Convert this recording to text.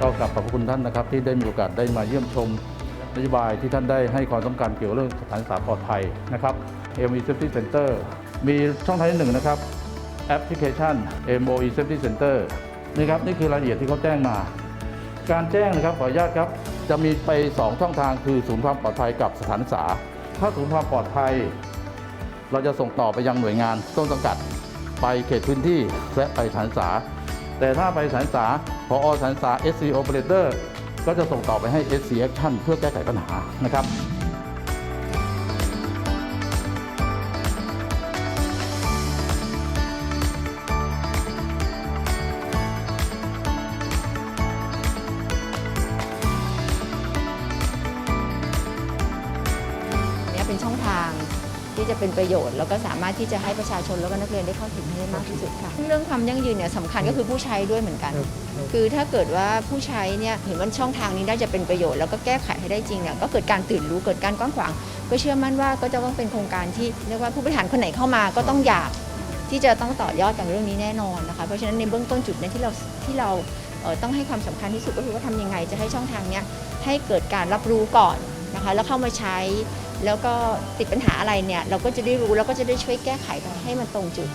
ก็กลับขอบพระคุณท่านนะครับ ที่ได้มีโอกาสได้มาเยี่ยมชมนโยบายที่ท่านได้ให้ความสำคัญเกี่ยวกับเรื่องสถานศึกษาปลอดภัยนะครับ MOE Safety Center มีช่องทางที่หนึ่งนะครับแอปพลิเคชัน MOE Safety Center นี่ครับนี่คือรายละเอียดที่เขาแจ้งมา การแจ้งนะครับขออนุญาตครับจะมีไป 2 ช่องทางคือศูนย์ความปลอดภัยกับสถานศึกษา ถ้าศูนย์ความปลอดภัย เราจะส่งต่อไปยังหน่วยงานต้นสังกัด ไปเขตพื้นที่และไปสถานศึกษา แต่ถ้าไปสถานศึกษาพอสถานศึกษา SC Operator ก็จะส่งต่อไปให้ SC Action เพื่อแก้ไขปัญหานะครับเนี่ยเป็นช่องทาง ที่จะเป็นประโยชน์ แล้วก็สามารถที่จะให้ประชาชนแล้วก็นักเรียนได้เข้าถึงให้ได้มากที่สุดค่ะ เรื่องความยั่งยืนเนี่ยสำคัญก็คือผู้ใช้ด้วยเหมือนกัน คือถ้าเกิดว่าผู้ใช้เนี่ยเห็นว่าช่องทางนี้ได้จะเป็นประโยชน์แล้วก็แก้ไขให้ได้จริงเนี่ยก็เกิดการตื่นรู้เกิดการกว้างขวาง ก็เชื่อมั่นว่าก็จะต้องเป็นโครงการที่เรียกว่าผู้บริหารคนไหนเข้ามาก็ต้องอยากที่จะต้องต่อยอดกับเรื่องนี้แน่นอนนะคะ เพราะฉะนั้นในเบื้องต้นจุดเนี้ที่เราที่เราเอ่อต้องให้ความสำคัญที่สุดก็คือว่าทำยังไงจะให้ช่องทางเนี้ยให้เกิดการรับรู้ก่อนนะคะแล้วเข้ามาใช้ แล้วก็ติดปัญหาอะไรเนี่ยเราก็จะได้รู้แล้วก็จะได้ช่วยแก้ไขให้มันตรงจุด